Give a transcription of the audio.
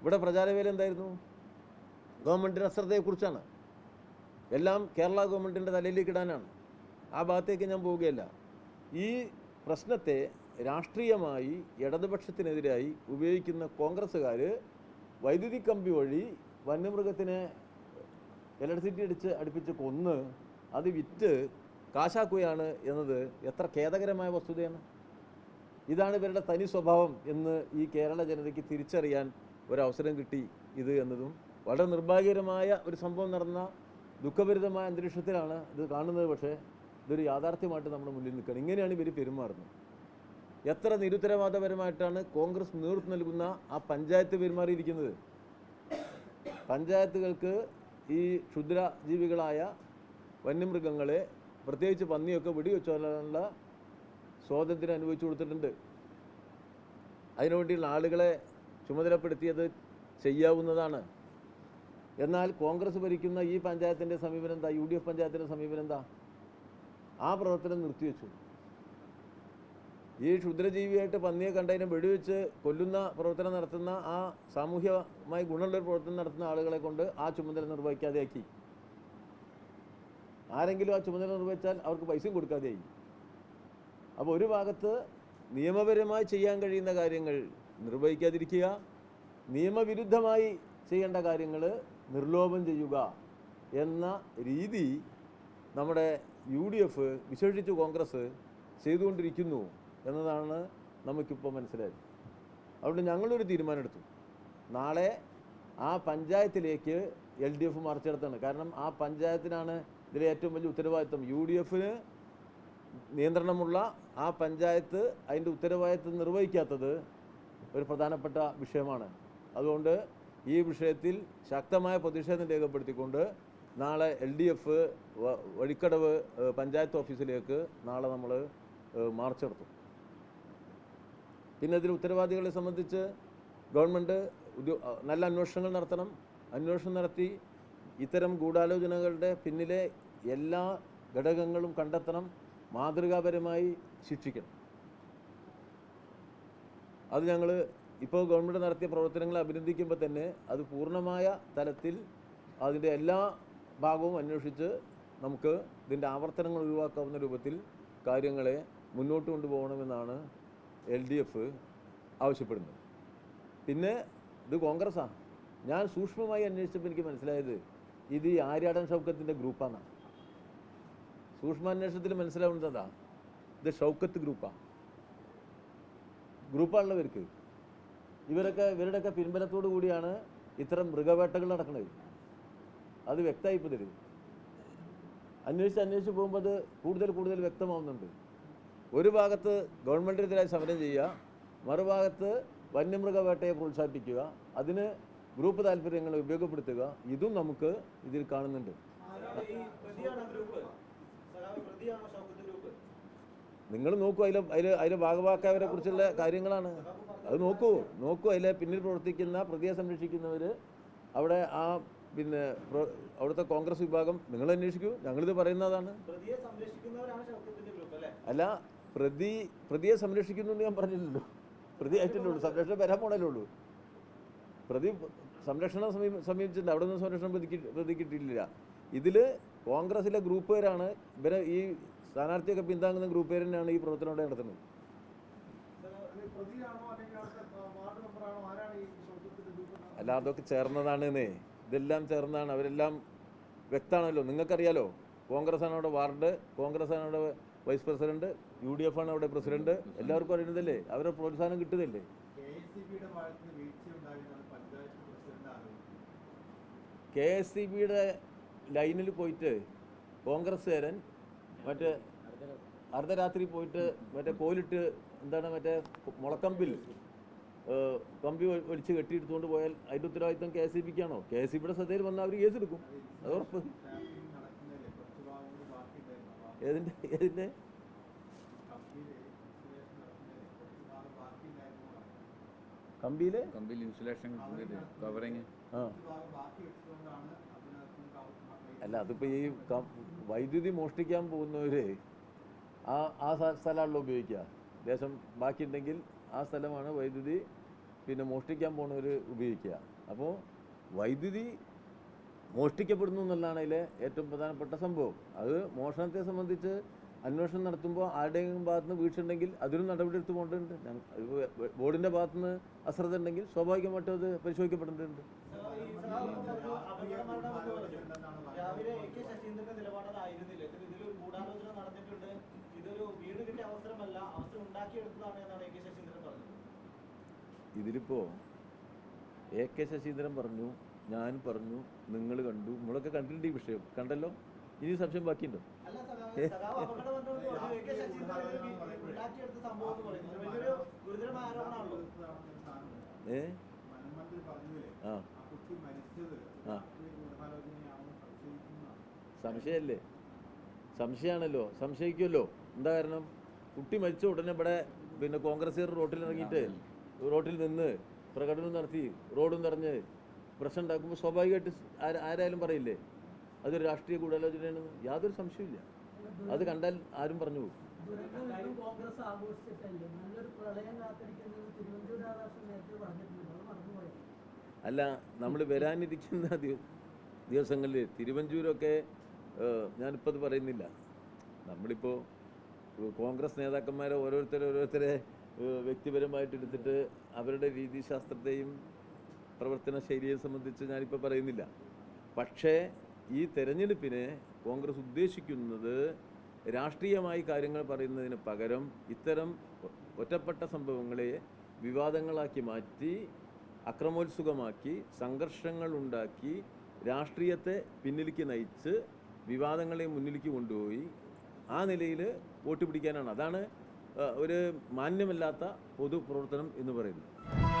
ഇവിടെ പ്രചാരവേല എന്തായിരുന്നു ഗവൺമെന്റിന്റെ അശ്രദ്ധയെക്കുറിച്ചാണ്. എല്ലാം കേരള ഗവൺമെന്റിന്റെ തലയിലേക്ക് ഇടാനാണ് ആ ഭാഗത്തേക്ക് ഞാൻ പോവുകയല്ല. ഈ പ്രശ്നത്തെ രാഷ്ട്രീയമായി ഇടതുപക്ഷത്തിനെതിരായി ഉപയോഗിക്കുന്ന കോൺഗ്രസ്സുകാർ വൈദ്യുതി കമ്പി വഴി വന്യമൃഗത്തിനെ ഇലക്ട്രിസിറ്റി അടിച്ച് അടുപ്പിച്ച് കൊന്ന് അത് വിറ്റ് കാശാക്കുകയാണ് എന്നത് എത്ര ഖേദകരമായ വസ്തുതയാണ്. ഇതാണ് ഇവരുടെ തനി സ്വഭാവം എന്ന് ഈ കേരള ജനതയ്ക്ക് തിരിച്ചറിയാൻ ഒരവസരം കിട്ടി ഇത് എന്നതും വളരെ നിർഭാഗ്യകരമായ ഒരു സംഭവം നടന്ന ദുഃഖഭരിതമായ അന്തരീക്ഷത്തിലാണ് ഇത് കാണുന്നത്. പക്ഷേ ഇതൊരു യാഥാർത്ഥ്യമായിട്ട് നമ്മുടെ മുന്നിൽ നിൽക്കുകയാണ്. ഇങ്ങനെയാണ് ഇവർ പെരുമാറുന്നത്. എത്ര നിരുത്തരവാദപരമായിട്ടാണ് കോൺഗ്രസ് നേതൃത്വം നൽകുന്ന ആ പഞ്ചായത്ത് പെരുമാറിയിരിക്കുന്നത്? പഞ്ചായത്തുകൾക്ക് ഈ ക്ഷുദ്രജീവികളായ വന്യമൃഗങ്ങളെ പ്രത്യേകിച്ച് പന്നിയൊക്കെ വെടിവെച്ചുള്ള സ്വാതന്ത്ര്യം അനുഭവിച്ചു കൊടുത്തിട്ടുണ്ട്. അതിനുവേണ്ടിയുള്ള ആളുകളെ ചുമതലപ്പെടുത്തിയത് ചെയ്യാവുന്നതാണ്. എന്നാൽ കോൺഗ്രസ് ഭരിക്കുന്ന ഈ പഞ്ചായത്തിന്റെ സമീപനം എന്താ യു ഡി എഫ് പഞ്ചായത്തിന്റെ സമീപനം എന്താ ആ പ്രവർത്തനം നിർത്തിവെച്ചു. ഈ ക്ഷുദ്രജീവിയായിട്ട് പന്നിയെ കണ്ടതിനെ വെടിവെച്ച് കൊല്ലുന്ന പ്രവർത്തനം നടത്തുന്ന ആ സാമൂഹ്യമായി ഗുണമുള്ള പ്രവർത്തനം നടത്തുന്ന ആളുകളെ കൊണ്ട് ആ ചുമതല നിർവഹിക്കാതെയാക്കി. ആരെങ്കിലും ആ ചുമതല നിർവഹിച്ചാൽ അവർക്ക് പൈസയും കൊടുക്കാതെയായി. അപ്പോൾ ഒരു ഭാഗത്ത് നിയമപരമായി ചെയ്യാൻ കഴിയുന്ന കാര്യങ്ങൾ നിർവഹിക്കാതിരിക്കുക നിയമവിരുദ്ധമായി ചെയ്യേണ്ട കാര്യങ്ങൾ നിർലോഭം ചെയ്യുക എന്ന രീതി നമ്മുടെ യു ഡി എഫ് വിശേഷിച്ച് കോൺഗ്രസ് ചെയ്തുകൊണ്ടിരിക്കുന്നു എന്നതാണ് നമുക്കിപ്പോൾ മനസ്സിലായത്. അതുകൊണ്ട് ഞങ്ങളൊരു തീരുമാനമെടുത്തു. നാളെ ആ പഞ്ചായത്തിലേക്ക് എൽ ഡി എഫ് മറിച്ചെടുത്താണ് കാരണം ആ പഞ്ചായത്തിനാണ് ഇതിലെ ഏറ്റവും വലിയ ഉത്തരവാദിത്വം. യു ഡി എഫിന് നിയന്ത്രണമുള്ള ആ പഞ്ചായത്ത് അതിന്റെ ഉത്തരവാദിത്വം നിർവഹിക്കാത്തത് ഒരു പ്രധാനപ്പെട്ട വിഷയമാണ്. അതുകൊണ്ട് ഈ വിഷയത്തിൽ ശക്തമായ പ്രതിഷേധം രേഖപ്പെടുത്തിക്കൊണ്ട് നാളെ L D F Vazhikkadavu panchayat ഓഫീസിലേക്ക് നാളെ നമ്മൾ മാർച്ച് നടത്തും. പിന്നെ ഇതിൽ ഉത്തരവാദികളെ സംബന്ധിച്ച് ഗവൺമെന്റ് നല്ല അന്വേഷണങ്ങൾ നടത്തണം. അന്വേഷണം നടത്തി ഇത്തരം ഗൂഢാലോചനകളുടെ പിന്നിലെ എല്ലാ ഘടകങ്ങളും കണ്ടെത്തണം. മാതൃകാപരമായി ശിക്ഷിക്കണം. അത് ഞങ്ങൾ ഇപ്പോൾ ഗവൺമെന്റ് നടത്തിയ പ്രവർത്തനങ്ങളെ അഭിനന്ദിക്കുമ്പോൾ തന്നെ അത് പൂർണമായ തലത്തിൽ അതിന്റെ എല്ലാ ഭാഗവും അന്വേഷിച്ച് നമുക്ക് ഇതിന്റെ ആവർത്തനങ്ങൾ ഒഴിവാക്കാവുന്ന രൂപത്തിൽ കാര്യങ്ങളെ മുന്നോട്ട് കൊണ്ടുപോകണമെന്നാണ് എൽ ഡി എഫ് ആവശ്യപ്പെടുന്നത്. പിന്നെ ഇത് കോൺഗ്രസ്സാണ് ഞാൻ സൂക്ഷ്മമായി അന്വേഷിച്ചപ്പോൾ എനിക്ക് മനസ്സിലായത് ഇത് ഈ ആര്യാടൻ ഷൗക്കത്തിന്റെ ഗ്രൂപ്പാണ്. സൂക്ഷ്മാന്വേഷണത്തിൽ മനസ്സിലാവുന്നതാ ഇത് ഷൗക്കത്ത് ഗ്രൂപ്പാണ് ഗ്രൂപ്പാണുള്ളവർക്ക് ഇവരൊക്കെ ഇവരുടെയൊക്കെ പിൻബലത്തോടു കൂടിയാണ് ഇത്തരം മൃഗവേട്ടകൾ നടക്കുന്നത്. അത് വ്യക്തമായി ഇപ്പോൾ തരും അന്വേഷിച്ച് അന്വേഷിച്ച് പോകുമ്പോൾ അത് കൂടുതൽ കൂടുതൽ വ്യക്തമാവുന്നുണ്ട്. ഒരു ഭാഗത്ത് ഗവൺമെന്റിനെതിരായി സമരം ചെയ്യുക മറുഭാഗത്ത് വന്യമൃഗവേട്ടയെ പ്രോത്സാഹിപ്പിക്കുക അതിന് ഗ്രൂപ്പ് താല്പര്യങ്ങളെ ഉപയോഗപ്പെടുത്തുക ഇതും നമുക്ക് ഇതിൽ കാണുന്നുണ്ട് ആരാണ് ഈ പ്രതിയാണോ ഗ്രൂപ്പ് സഖാവ് പ്രതിയാണോ ഷൗക്കത്ത് ഗ്രൂപ്പ് നിങ്ങൾ നോക്കൂ അതിലെ അതിൽ അതിലെ ഭാഗവാക്കായവരെ കുറിച്ചുള്ള കാര്യങ്ങളാണ്. അത് നോക്കൂ നോക്കൂ അതിലെ പിന്നിൽ പ്രവർത്തിക്കുന്ന പ്രതിയെ സംരക്ഷിക്കുന്നവർ അവിടെ ആ പിന്നെ അവിടുത്തെ കോൺഗ്രസ് വിഭാഗം നിങ്ങൾ അന്വേഷിക്കൂ ഞങ്ങളിത് പറയുന്നതാണ്. അല്ലേ? പ്രതി പ്രതിയെ സംരക്ഷിക്കുന്നു എന്ന് ഞാൻ പറഞ്ഞില്ലല്ലോ. പ്രതി ആയിട്ടല്ലേ ഉള്ളൂ സംരക്ഷണം വരാൻ പോണല്ലേ ഉള്ളൂ. പ്രതി സംരക്ഷണം സമീ സമീപിച്ചിട്ടുണ്ട് അവിടെ നിന്ന് സംരക്ഷണം പ്രതിക്ക് പ്രതി കിട്ടിയിട്ടില്ല ഇതിൽ കോൺഗ്രസിലെ ഗ്രൂപ്പുകാരാണ് ഇവരെ ഈ സ്ഥാനാർത്ഥിയൊക്കെ പിന്താങ്ങുന്ന ഗ്രൂപ്പുകാർ തന്നെയാണ് ഈ പ്രവർത്തനം ഇവിടെ നടത്തുന്നത്. അല്ല അതൊക്കെ ചേർന്നതാണ് എന്നേ ഇതെല്ലാം ചേർന്നതാണ് അവരെല്ലാം വ്യക്തമാണല്ലോ. നിങ്ങൾക്കറിയാലോ കോൺഗ്രസ് ആണ് അവിടെ വാർഡ് കോൺഗ്രസ് ആണ് അവിടെ vice president U D F ആണ് അവിടെ പ്രസിഡന്റ്. എല്ലാവർക്കും അറിയുന്നതല്ലേ? അവരെ പ്രോത്സാഹനം കിട്ടുന്നില്ലേ കെ എസ് സി ബിയുടെ ലൈനിൽ പോയിട്ട് കോൺഗ്രസ്സുകാരൻ മറ്റേ അർദ്ധരാത്രി പോയിട്ട് മറ്റേ കോലിട്ട് എന്താണ് മറ്റേ മുളക്കമ്പിൽ കമ്പി ഒലിച്ച് കെട്ടിയെടുത്തുകൊണ്ട് പോയാൽ അതിന്റെ ഉത്തരവാദിത്വം കെ എസ് പിക്ക് ബിക്കാണോ കെ എസ് സി ബിയുടെ ശ്രദ്ധയിൽ വന്നാൽ അവർ കേസെടുക്കും അത് ഉറപ്പ്. ഏതിന്റെ ഏതിന്റെ? കമ്പിയിലെ? കമ്പിയിൽ ഇൻസുലേഷൻ കവറിങ്. ആ. അല്ല അതിപ്പോൾ ഈ വൈദ്യുതി മോഷ്ടിക്കാൻ പോകുന്നവർ ആ ആ സ്ഥ- സ്ഥലമാണല്ലോ ഉപയോഗിക്കുക. ദേശം ബാക്കിയുണ്ടെങ്കിൽ ആ സ്ഥലമാണ് വൈദ്യുതി പിന്നെ മോഷ്ടിക്കാൻ പോണവർ ഉപയോഗിക്കുക. അപ്പോൾ വൈദ്യുതി മോഷ്ടിക്കപ്പെടുന്നു എന്നുള്ളതാണ് അതിലെ ഏറ്റവും പ്രധാനപ്പെട്ട സംഭവം. അത് മോഷണത്തെ സംബന്ധിച്ച് അന്വേഷണം നടത്തുമ്പോൾ ആരുടെയും ഭാഗത്ത് നിന്ന് വീഴ്ചയുണ്ടെങ്കിൽ അതിനും നടപടിയെടുത്ത് പോകേണ്ടതുണ്ട് ഞങ്ങ- ഇപ്പൊ ബോർഡിന്റെ ഭാഗത്തുനിന്ന് അശ്രദ്ധ ഉണ്ടെങ്കിൽ സ്വാഭാവികമായിട്ടും അത് പരിശോധിക്കപ്പെടേണ്ടതുണ്ട്. അവസരമല്ല അവസരം ഉണ്ടാക്കിയെടുത്തതാണ് എന്നാണ് എ കെ ശശീന്ദ്രൻ പറഞ്ഞത്. ഇതിലിപ്പോ എ കെ ശശീന്ദ്രൻ പറഞ്ഞു ഞാൻ പറഞ്ഞു നിങ്ങൾ കണ്ടു നിങ്ങളൊക്കെ കണ്ടിട്ടുണ്ട് ഈ വിഷയം. കണ്ടല്ലോ? ഇനി സംശയം ബാക്കിയുണ്ടോ? ഏ? ആ. ആ സംശയമല്ലേ സംശയമാണല്ലോ സംശയിക്കുമല്ലോ എന്താ കാരണം? കുട്ടി മരിച്ച ഉടനെ ഇവിടെ പിന്നെ കോൺഗ്രസ്സുകാർ റോട്ടിൽ ഇറങ്ങിയിട്ട് റോട്ടിൽ നിന്ന് പ്രകടനം നടത്തി റോഡും നിറഞ്ഞ് പ്രശ്നം ഉണ്ടാക്കുമ്പോൾ സ്വാഭാവികമായിട്ട് ആര- ആരായാലും പറയില്ലേ? അതൊരു രാഷ്ട്രീയ ഗൂഢാലോചനയാണെന്ന് യാതൊരു സംശയമില്ല അത് കണ്ടാൽ ആരും പറഞ്ഞു പോകും. കോൺഗ്രസ് ആഘോഷിച്ചിട്ടല്ലേ? നല്ലൊരു പ്രളയം കാത്തിരിക്കുന്നത് തിരുവനന്തപുരം രാധാകൃഷ്ണൻ നേരത്തെ പറഞ്ഞിട്ടുണ്ട്. അത് മറന്നുപോയത് അല്ല നമ്മൾ വരാനിരിക്കുന്ന ദിവ- ദിവസങ്ങളിൽ തിരുവഞ്ചൂരൊക്കെ ഞാനിപ്പോൾ അത് പറയുന്നില്ല. നമ്മളിപ്പോൾ കോൺഗ്രസ് നേതാക്കന്മാരെ ഓരോരുത്തരെ ഓരോരുത്തരെ വ്യക്തിപരമായിട്ട് എടുത്തിട്ട് അവരുടെ രീതിശാസ്ത്രത്തെയും പ്രവർത്തന ശൈലിയെ സംബന്ധിച്ച് ഞാനിപ്പോൾ പറയുന്നില്ല. പക്ഷേ ഈ തെരഞ്ഞെടുപ്പിനെ കോൺഗ്രസ് ഉദ്ദേശിക്കുന്നത് രാഷ്ട്രീയമായി കാര്യങ്ങൾ പറയുന്നതിന് പകരം ഇത്തരം ഒറ്റപ്പെട്ട സംഭവങ്ങളെ വിവാദങ്ങളാക്കി മാറ്റി അക്രമോത്സുകമാക്കി സംഘർഷങ്ങൾ ഉണ്ടാക്കി രാഷ്ട്രീയത്തെ പിന്നിലേക്ക് നയിച്ച് വിവാദങ്ങളെ മുന്നിലേക്ക് കൊണ്ടുപോയി ആ നിലയിൽ വോട്ട് പിടിക്കാനാണ്. അതാണ് ഒരു മാന്യമല്ലാത്ത പൊതുപ്രവർത്തനം എന്ന് പറയുന്നത്.